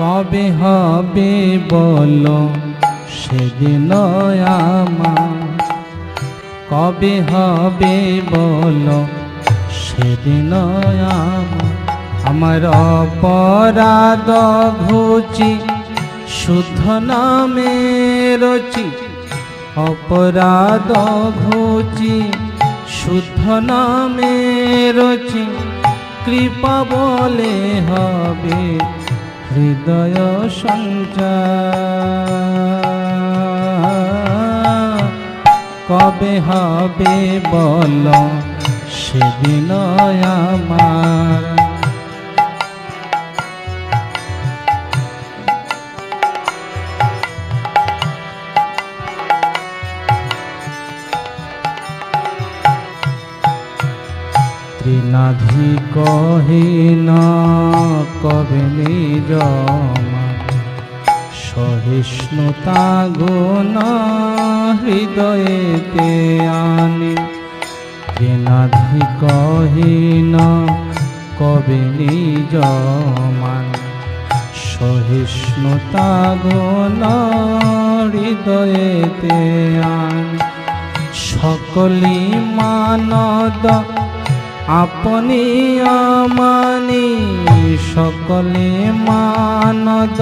কবে হবে বলো? সেদিন আমার কবে হবে বলো? সেদিন আমার আমার অপরাধ ঘুচি, শুদ্ধ নামে রচি, অপরাধ ঘুচি, শুদ্ধ নামে রচি, কৃপা বলে হবে হৃদয় সঞ্চার। কবে হবে বল সেদিন আমার। ত্রিনাধি কহিন কবে সহিষ্ণুতা গুণ হৃদয়েতে আনি। ত্রিনাধি কহিন কবে সহিষ্ণুতা গুণ হৃদয়েতে আনি। সকলি মানদ আপনি আমানি সকলে মানদ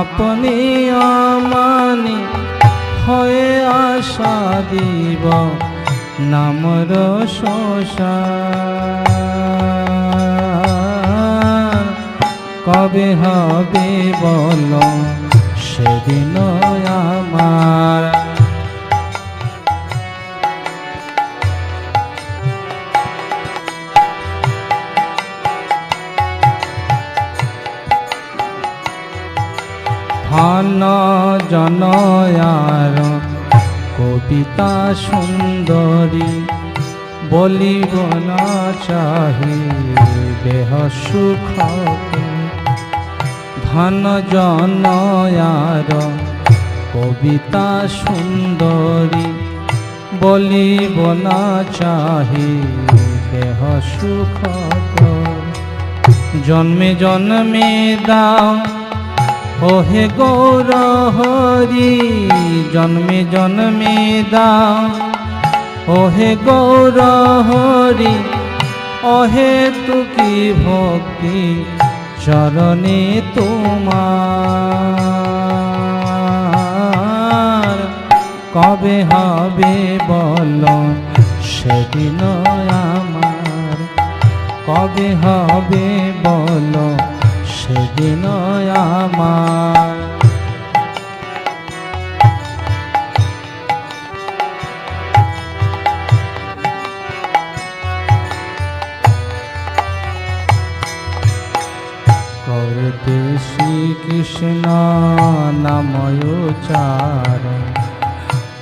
আপনি আমানি হয়ে আশা দিব, নামর শোষার কবে হবে বল? সেদিন আমার সুন্দরী বলিব না চাহি দেহ সুখ ধন জনয়ার, কবিতা সুন্দরী বলিব না চাহি দেহ সুখ জন্মে জন্মে দাও ওহে গৌর হরি, জন্মে জন্মে দাও। ওহে গৌর হরি অহে তুকি ভক্তি, চরণে তোমার। কবে হবে বল সেদিন আমার। কবে হবে বল সেদিন শ্রীকৃষ্ণ নাময় চার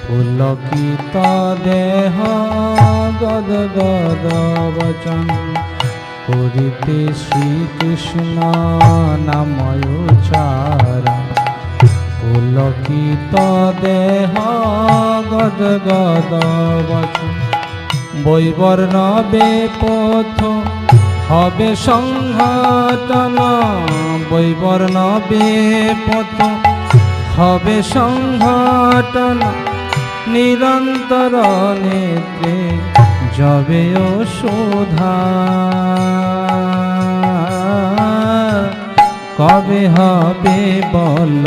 পুলকিত দেহ গদ গদ বচন করিতে শ্রীকৃষ্ণ নাময় চার পুলকিত দেহ গদ গদ বৈবর্ণ বেপথ হবে সংঘটন বৈবর্ণ বেপথ হবে সংঘটন নিরন্তর নেত্রে যবে শোধা কবে হবে বল?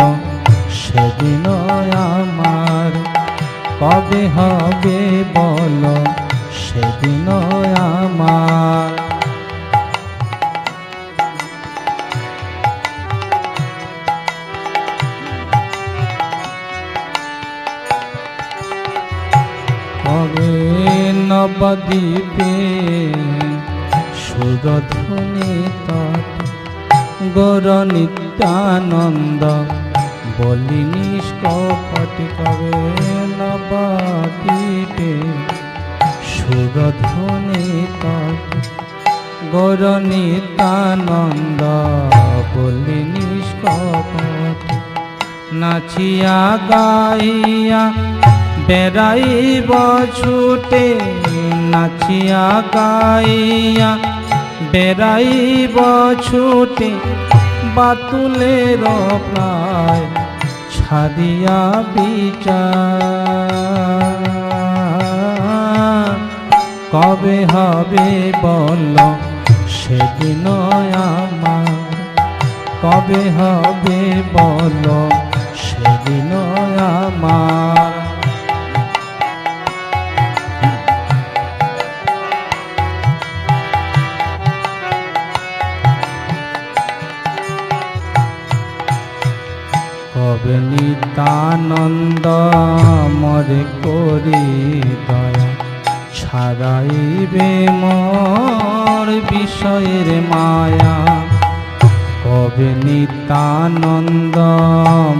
সেদিন আমার। কবে হবে বল? সেদিন আমার। নবদ্বীপে তট গৌর নিত্যানন্দ বলি নিষ্কপটি কবে নবদ্বীপে সুরধ্বনি তট গৌর নিত্যানন্দ বলি নিষ্কপটি নাচিয়া গাইয়া বেড়াইব, ছুটে নাচিয়া গাইয়া। বেড়াইব, ছুটে বাতুলের প্রায় ছাদিয়া বিচার। কবে হবে বল সেদিন আমার। কবে হবে বল সেদিন আমার। নিতানন্দ মরে করি দয়া। ছাড়াইবে মোর বিষয়ের মায়া। কবে নিতানন্দ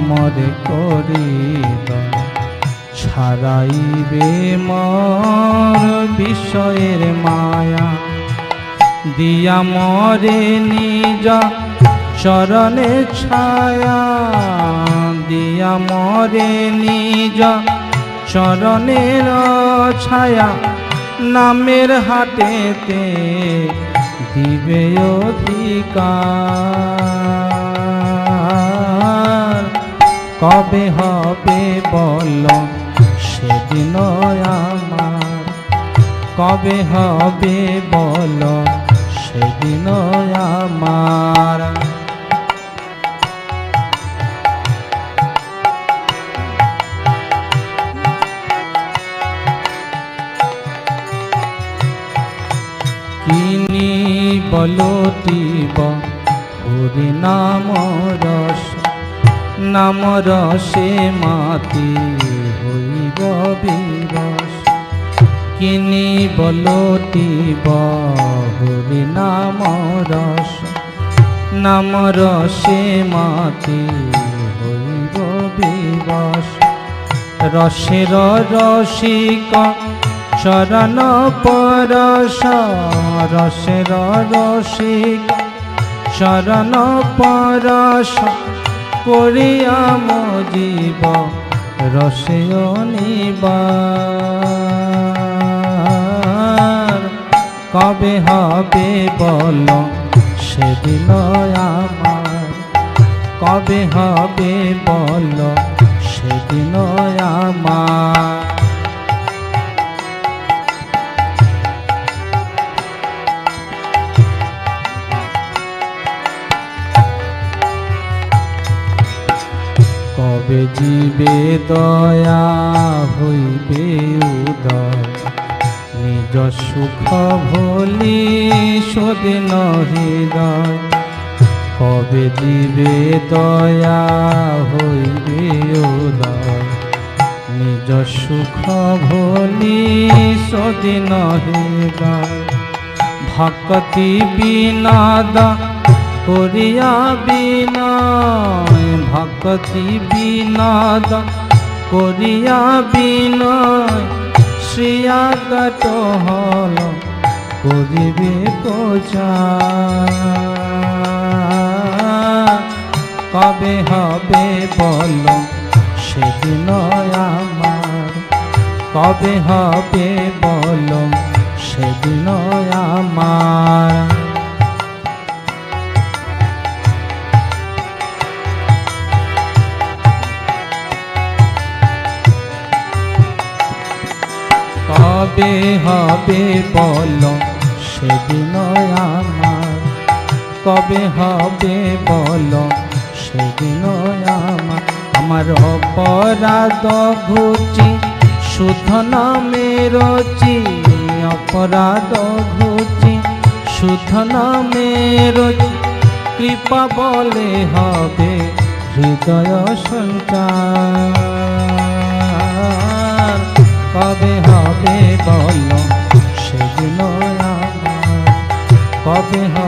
মরে করি দয়া। ছাড়াইবে মোর বিষয়ের মায়া। দিয়া মরে নিজ চরণে ছায়া। দিয়া মরে নিজ চরণের ছায়া, নামের হাটেতে দিবে অধিকার। কবে হবে বল সেদিন আমার। কবে হবে বল সেদিন আমার। বলতিব হরি নাম রস, নাম রসে মাতি হইব বিরস। কিনি বলতিব হরি নাম রস, নাম রসে মাতি হইব বিরস। রসের রসিক চরণ পরশ রসের রসিক চরণ পরশ করিয়া মজিব রসে নিবার। কবে হবে বল সেদিন আমার। কবে হবে বল সেদিন আমার। জীবে দয়া হইবে উদয়। নিজ সুখ ভলি সদিন হৃদয়। কবে জীবে দয়া হইবে উদয়। নিজ সুখ ভলি সদিন হৃদয়। ভক্তি বিনাদ করিয়া বিনয় ভক্তি বিনাদ করিয়া বিনয় শ্রিয়াগত হল, করিবে প্রচার কবে হবে বল, সেদিন আমার। কবে হবে বল, সেদিন আমার। কবে হবে বল সেদিন আমার। কবে হবে বল সেদিন আমার। আমার অপরাধ ঘুচি শুদ্ধ নামে রচি অপরাধ ঘুচি শুদ্ধ নামে রচি। কৃপা বলে হবে হৃদয় সঞ্চার। কবে হবে বলো আমার। কবে হবে